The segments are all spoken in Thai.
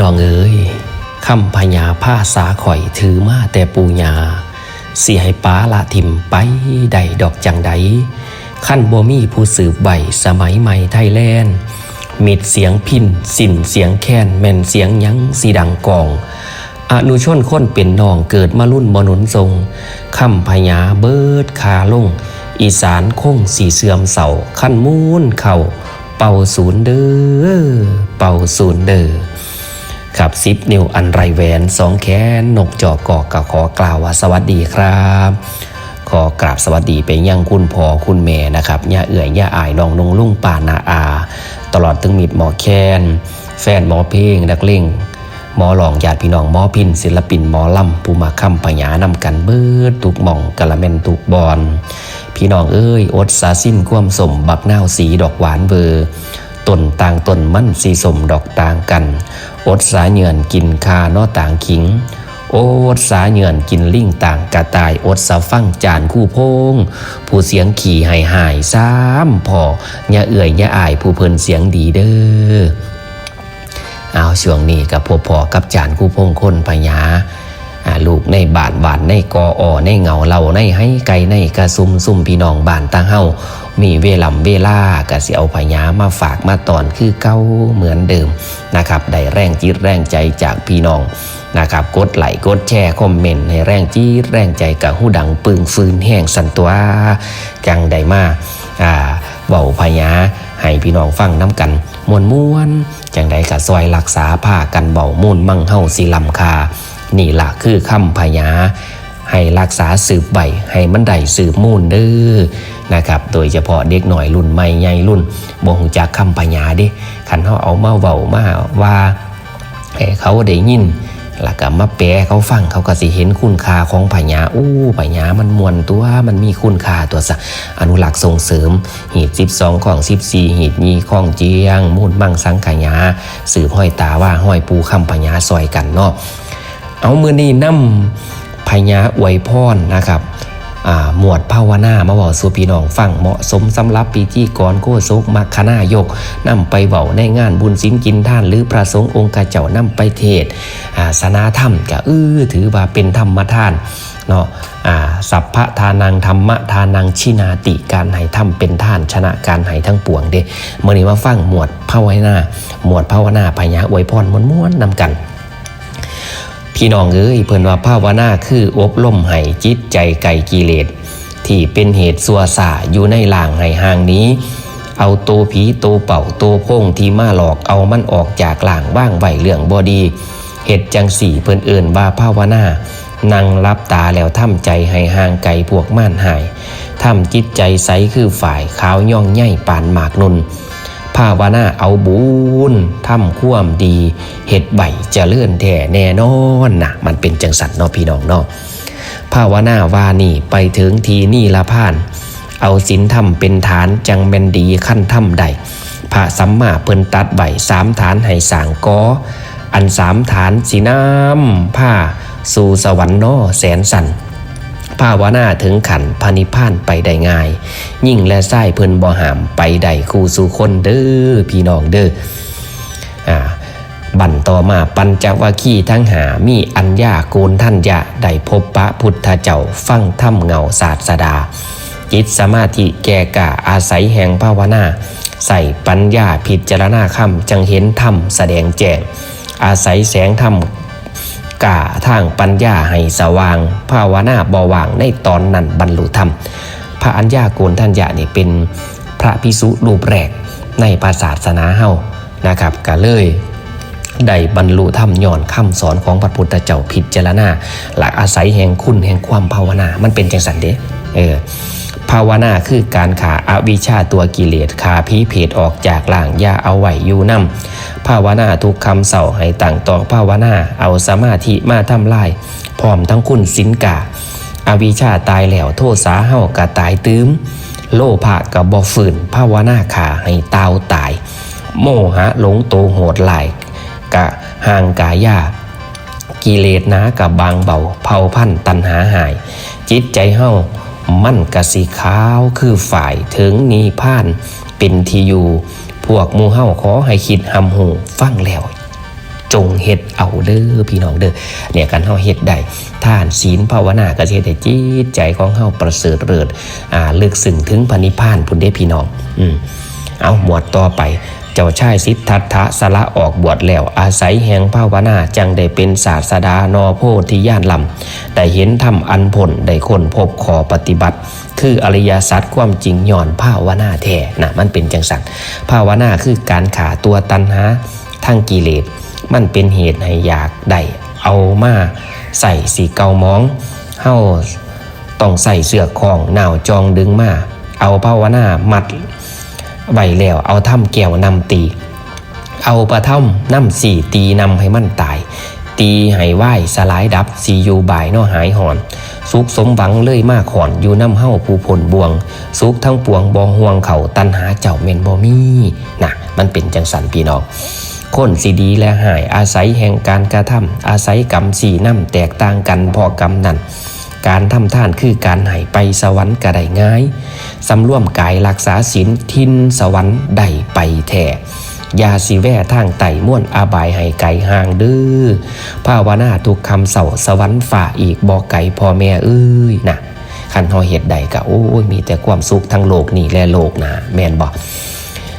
น้องเอ๋ยคำพญาผ้าสาข่อยถือมาแต่ปูญาสิให้ป้าละทิมไปใดดอกจังใดขั้นบ่มีผู้สืบใบสมัยใหม่ไทยแลนด์มิดเสียงพินสินเสียงแค้นแม่นเสียงยังสีดังกองอนุชนคนเป็นน้องเกิดมารุ่นบนุนทรงคำพญาเบิดคาลง อีสานคงสีเสื่อมเสาขั้นมูนเข่า เป่าศูนย์เด้อเป่าศูนย์เด้อ ครับซิปนิวอันไรแหวนสองแขนนกจอกกอกกะขอกล่าวว่าสวัสดีครับ ขอกราบสวัสดีไปยังคุณพ่อคุณแม่นะครับย่าเอื่อยย่าอายน้องนงลุงป่านาอา ตลอดถึงมิดหมอแคนแฟนหมอเพลงนักเล่งหมอหลองญาติพี่น้องหมอพินศิลปินหมอลำผู้มาคำปะหยานำกันเบิดตุกหม่องกะละแมนตุกบอลพี่น้องเอ้ยอดสาสิ้นความสมบักนาวสีดอกหวานเบอร์ต้นต่างต้นมั่นสีสมดอกต่างกัน อดสาเหยื่อนกินคาเนอต่างขิง โอดสาเหยื่อนกินลิ่งต่างกระต่ายอดสาฟังจานคู่พง ผู้เสียงขี่หายหายซ้ำพอย่เอื่อยย่าอายผู้เพิ่นเสียงดีเด้อเอาช่วงนี้กับพบพอกับจานคู่พงคนพญาอ่าลูกในบานบานในกออในเงาเหล่าในให้ไกลในกระซุมซุ่มพี่น้องบานตาเฮา มีเวลำเวลากะสิเอาพญามาฝากมาตอนคือเก้าเหมือนเดิมนะครับได้แรงจิตแรงใจจากพี่น้องนะครับกดไลค์กดแชร์คอมเมนต์ให้แรงจีดแรงใจกับหูดังปึงฟืนแห้งสันตัวจังได้มาอ่าเบาพญาให้พี่น้องฟังน้ำกันมวนม้วนจังใดกะซอยรักษาผ้ากันเบามูนมั่งเฮาสิลำคานี่ละคือคำพญา ให้รักษาสืบใบให้มันได้สืบมูลเด้อนะครับโดยเฉพาะเด็กหน่อยรุ่นใหม่ใหญ่รุ่นบ่ฮู้จักคำพญญาด้คันเฮาเอามาเว้ามาว่าเขาได้ยินแล้วก็มาแปลเขาฟังเขาก็สิเห็นคุณค่าของพญญาอู้พญามันมวนตัวมันมีคุณค่าตัวซะอนุรักษ์ส่งเสริมหีด12ของ 14หีดยีของเจียง มูลมั่งสังขยาสืบห้อยตาว่าห้อยปูคำพญญาซอยกันเนาะเอามือนี้นำ พญาอวยพรนะครับหมวดภาวนามาบอกสู่พี่น้องฟังเหมาะสมสำหรับปีที่ก่อนโคศกมัคคณายกนำไปเบาในงานบุญสินกินท่านหรือพระสงฆ์องค์กาเจ้านำไปเทศาสนาธรรมก็อื้อถือว่าเป็นธรรมทานเนาะสัพพะทานังธรรมะทานังชินาติการให้ทำเป็นท่านชนะการให้ทั้งปวงเด้เมื่อนี้มาฟังหมวดภาวนาหมวดภาวนาพญาอวยพรม้วนๆนำกัน พี่น้องเอ้ยเพิ่นว่าภาวนาคืออบรมให้จิตใจไก่กิเลสที่เป็นเหตุสัวสาอยู่ในหลางให้ห่างนี้ เอาโตวผีโตวเป่าโตวพงที่มาหลอกเอามันออกจากหลางว่างไหวเรื่องบอดีเหตุจังสี่เพิ่นเอิ่นว่าภาวนานั่งรับตาแล้วทำใจให้ห่างไกลพวกม่านหายทำจิตใจใสคือฝ่ายขาวย่องใหญ่ปานหมากนุน ภาวนาเอาบุญทำความดีเฮ็ดใบเจะเลื่อนแท่แน่นอนนะมันเป็นจังสันเนาะพี่น้องเนาะภาวนาวานี่ไปถึงทีนี่ละพาน เอาศีลธรรมเป็นฐานจังแมนดีขั้นธรรมใดพระสัมมาเพิ่นตัดใบสามฐานให้สางกออันสามฐานสีน้ำผ้าสู่สวรรค์นอแสนสัน ภาวนาถึงขันพานิพานไปได้ง่าย ยิ่งและไส้เพิ่นบ่หามไปได้คู่สู่คนเด้อพี่น้องเด้ออ่าบันต่อมาปัญจวัคคีย์ทั้งหามีอัญญาโกนท่านยะได้พบพระพุทธเจ้าฟังถ้ำเงาศาสดา จิตสมาธิแก่กะอาศัยแห่งภาวนา ใส่ปัญญาพิจารณาคำจังเห็นธรรมแสดงแจ้งอาศัยแสงธรรม กาทางปัญญาให้สว่าง ภาวนาบอว่างในตอนนั้นบรรลุธรรม พระอัญญาโกณทัญญานี่เป็นพระพิสุรูปแรกในภาษาศาสนาเฮานะครับก็เลยได้บรรลุธรรมย้อนคำสอนของพระพุทธเจ้าพิดจรณาหลักอาศัยแห่งคุณแห่งความภาวนา มันเป็นจังสันเด้เออ ภาวนาคือการขาอาวิชชาตัวกิเลสขาพีเพศออกจากหล่างยาเอาไว้อยู่นำภาวนาทุกคำเสาให้ต่างต่อภาวนาเอาสมาธิมาทำลายพร้อมทั้งคุณสินกาอาวิชชาตายแล้วโทษสาเฮากะตายตื้มโลภะกับบอฝืนภาวนาขาให้ตาวตาย โมหะหลงโตโหดหลายกะห่างกายากิเลสนากับบางเบาเผาพันตันหาหาย จิตใจเฮา มั่นกะสีขาวคือฝ่ายถึงนีพ่าน เป็นทีอยู่ พวกมูเฮาขอให้คิดหำหูฟังแล้ว จงเฮ็ดเอาเด้อพี่น้องเด้อเนี่ยกันเฮาเฮ็ดได้ท่านศีลภาวนาก็สิเฮ็ดให้จิตใจของเฮาประเสริฐเลิศอ่าลึกซึ้งถึงพระนิพพานพุ่นเด้พี่น้อง อืมเอาหมวดต่อไป เจ้าชายสิทธัตถะสละออกบวชแล้วอาศัยแห่งภาวนาจังได้เป็นศาสดานอโพธิญาณลำได้เห็นธรรมอันผลได้คนพบขอปฏิบัติ คืออริยสัจความจริงย่อนภาวนาแท้นะมันเป็นจังสันภาวนาคือการขาตัวตันหาทั้งกิเลสมันเป็นเหตุให้อยากได้เอามาใส่สีเกามองเฮาต้องใส่เสือกของหนาวจองดึงมาเอาภาวนามัด ไว้แล้ว เอาถ้ำแก้วนำตี เอาปลาท่อมน้ำสี่ตีนำให้มันตาย ตีให้ไหวสลายดับสีอยู่บ่ายนอหายหอน สุขสมหวังเลยมากขอนอยู่น้ำเฮ้าผู้ผลบวง สุขทั้งปวงบองห่วงเขาตันหาเจ้าเมนบอมีนะมันเป็นจังสันพี่น้องคนสีดีและหายอาศัยแห่งการกระทำอาศัยกรรมสี่น้ำแตกต่างกันพอกรรมนั้น การทำท่านคือการหายไปสวรรค์กระไดง่ายสำรวมกายรักษาศีลทินสวรรค์ได้ไปแท้ยาสีแว่ทางไต่ม่วนอาบายให้ไก่ห่างเด้อภาวนาทุกคำเสาสวรรค์ฝ่าอีกบอกไก่พ่อแม่เอ้ยนะขันหอเหตุใดกะโอ้ยมีแต่ความสุขทั้งโลกนี่และโลกนะแมนบอก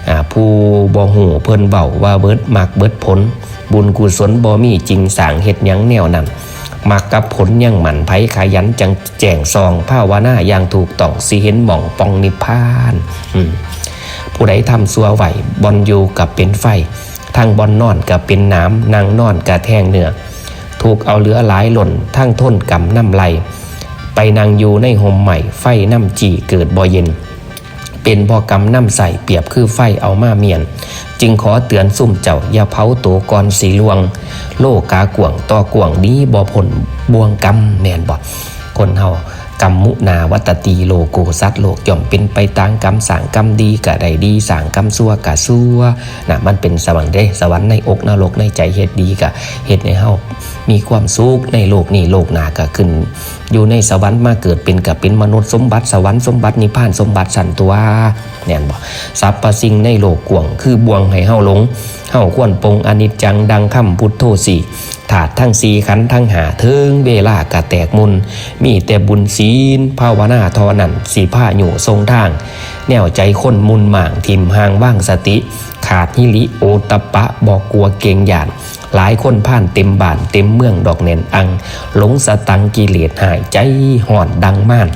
อ่าผู้บ่หูเพิ่นเบาว่าเบิดมักเบิดผล บุญกุศลบ่มีจริงสางเฮ็ดยังแนวนั้น มักกับผลยังหมันไผขยันจังแจงซองภาวนาอย่างถูกต้องสิเห็นหม่องปองนิพพานผู้ใดทำซัวไหวบอนอยู่กับเป็นไฟทั้งบอนนอนกับเป็นน้ำนางนอนกับแทงเนื้อถูกเอาเหลือหลายหล่นทั้งทนกำน้ำไหลไปนางอยู่ในห่มใหม่ไฟน้ำจีเกิดบ่เย็น เป็นพอกำน้ำใส่เปรียบคือไฟเอามาเมียน จึงขอเตือนซุ่มเจ้าอย่าเผาตัวกรสีลวง โลกากวงต่อกวงนี้บ่ผลบวงกำแมนบ่คนเฮา กรรมมุนาวัตตีโลโกสัตโลกย่อมเป็นไปตามกรรมสร้างกรรมดีกะใดดีสร้างกรรมชั่วกะชั่วนะมันเป็นสวรรค์เด้สวรรค์ในอกนรกในใจเฮ็ดดีกะเฮ็ดในเฮามีความสุขในโลกนี้โลกหนาก็ขึ้น อยู่ในสวรรค์มาเกิดเป็นกับเป็นมนุษย์สมบัติสวรรค์สมบัตินิพพานสมบัติสันตัวแน่นบ่สรรพสิ่งในโลกกวงคือบ่วงให้เฮาหลง เฮาควรปรงอนิจจังดังคำพุทโธสีถาดทั้งสีขันทั้งหาเทิงเวลากะแตกมุน มีแต่บุญศีลภาวนาทอนันสีผ้าอยู่ทรงทาง แนวใจคนมุนหม่างทิมห่างว่างสติ ขาดฮิริโอตปะบอกกลัวเกงหยาดหลายคนผ่านเต็มบ้านเต็มเมืองดอกเนนอัง หลงสตังกิเลสหายใจห่อนดังม่าน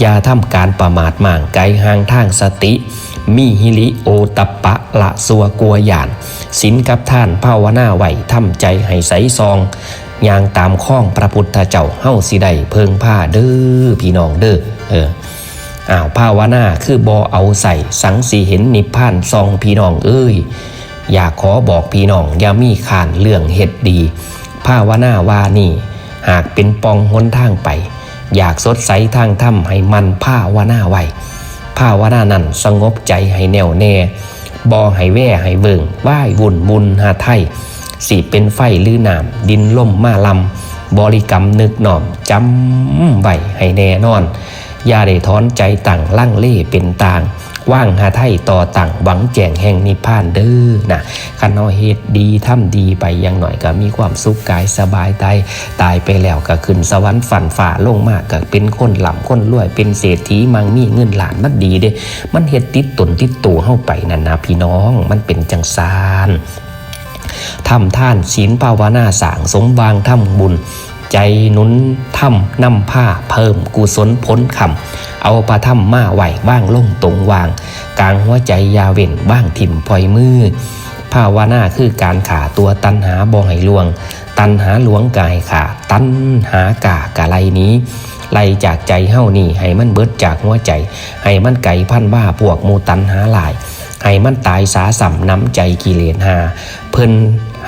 อย่าทำการประมาทหม่างไกลห่างทางสติ มีฮิริโอตปปะละสัวกัวหยานศีลกับท่านภาวนาไหวทำใจให้ใสซองยางตามข้องพระพุทธเจ้าเฮ้าสิได้เพิงผ้าเด้อพี่น้องเด้อเอออ้าวภาวนาคือบอเอาใส่สังสีเห็นนิพพานซองพี่น้องเอ้ยอยากขอบอกพี่น้องอย่ามีขานเรื่องเฮ็ดดีภาวนาว่านี่ หากเป็นปองหนทางไป อยากสดใสทางถ้ำให้มันภาวนาไว้ ภาวนานั้นสงบใจให้แน่วแน่บอให้แว่ให้เบิงไหว้วุ่นบุญหาไทยสิเป็นไฟลือน้ำดินล่มมาลำบริกรรมนึกหน่อมจำไว้ให้แน่นอน อย่าได้ถอนใจต่างลั่งเล่เป็นต่าง ว่างหาไทยต่อต่างหวังแจงแห่งนิพพานเด้อนะคันเอาเหตุดีทำดีไปยังหน่อยก็มีความสุขกายสบายใจตายไปแล้วก็ขึ้นสวรรค์ฝันฝ่าลงมากก็เป็นคนหล่ำคนรวยเป็นเศรษฐีมังมีเงินหลานมันดีเด้ มันเฮ็ดติดตนติดตัวเข้าไปนั่นนะพี่น้องมันเป็นจังซานทำท่านศีลภาวนาสางสมวางทำบุญ ใจหนุนทำนำผ้าเพิ่มกุศลพ้นคำเอาประทำมาไหวบ้างล่งตรงวาง กลางหัวใจยาเว่นบ้างถิ่มพลอยมือภาวนาคือการขาตัวตันหาบ่ให้ลวง ตันหาหลวงกายขาตันหากากะไรนี้ไล่จากใจเฮ้านี่ให้มันเบิดจากหัวใจ ให้มันไก่พันว่าพวกมูตันหาหลาย ให้มันตายสาสัมน้ำใจกิเลสหา เพิ่น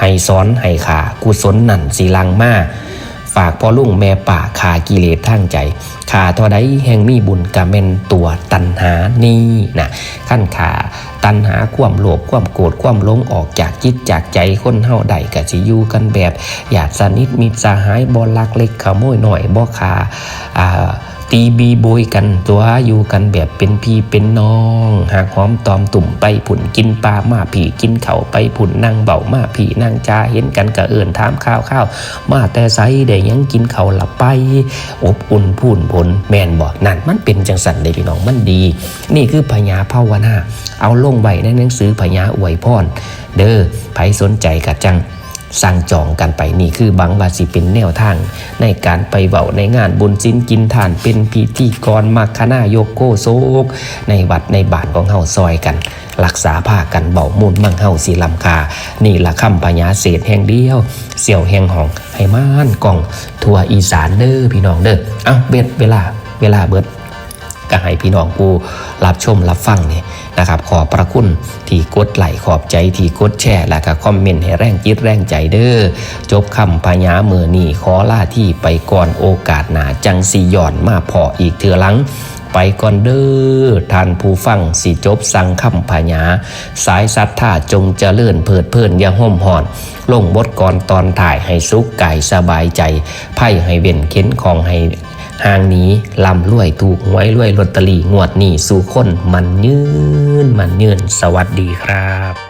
ให้สอนให้ขากุศลนั่นสีลังมา ฝากพ่อลุงแม่ป่าขากิเลสทางใจขาเท่าใดแห่งมีบุญกะเมนตัวตันหานี่นะขั้นขาตันหาความโลภความโกรธความหลงออกจากจิตจากใจคนเฮาใดกะสิอยู่กันแบบอยากสนิทมิตรสหายบ่ลักเล็กขโมยหน่อยบ่ขาอ่า ตีบีโบยกันตัวอยู่กันแบบเป็นพี่เป็นน้อง หากหอมตอมตุ่มไปผุ่นกินปลามาผีกินเขาไปผุ่นนั่งเบามาผีนั่งจาเห็นกันกระเอินถามข้าวข้าวมาแต่ไซได้ยังกินเขาหลับไป อบอุ่นพูนผลแมนบอกนั่นมันเป็นจังสันเลยพี่น้องมันดี นี่คือพญาภาวนาเอาลงไว้ในหนังสือพญาอวยพรเด้อไผสนใจกะจัง สั่งจองกันไปนี่คือบังว่าสิเป็นแนวทาง ในการไปเว้าในงานบุญสินกินทานเป็นพิธีกรมัคคณายกโกโซก ในวัดในบ้านของเฮาซอยกัน รักษาผ้ากันเบามูลมั่งเฮาสีลำคา นี่ละคำพญญาเศษแห่งเดียว เสี่ยวแห่งหองให้ม่านกล่อง ทัวอีสานเด้อพี่น้องเด้อเอาเบ็ดเวลาเวลาเบิด ก็ให้พี่น้องผู้รับชมรับฟังนี่นะครับขอบพระคุณที่กดไลค์ขอบใจที่กดแชร์และก็คอมเมนต์ให้แรงจิตแรงใจเด้อจบคำพญาเมือนี่ขอล่าที่ไปก่อนโอกาสหนาจังสีย่อนมาพออีกเถือหลังไปก่อนเด้อท่านผู้ฟังสิจบสั่งคำพญาสายสัทธาจงเจริญเพิดเพลินอย่าห่มห่อน ลงบทก่อนตอนถ่ายให้สุขกายสบายใจไพ่ให้เว้นเข็นของให้ ห่างนี้ลำรวยถูกหวยรวยลอตเตอรี่งวดนี้สู่คนมันยืนมันยืนสวัสดีครับ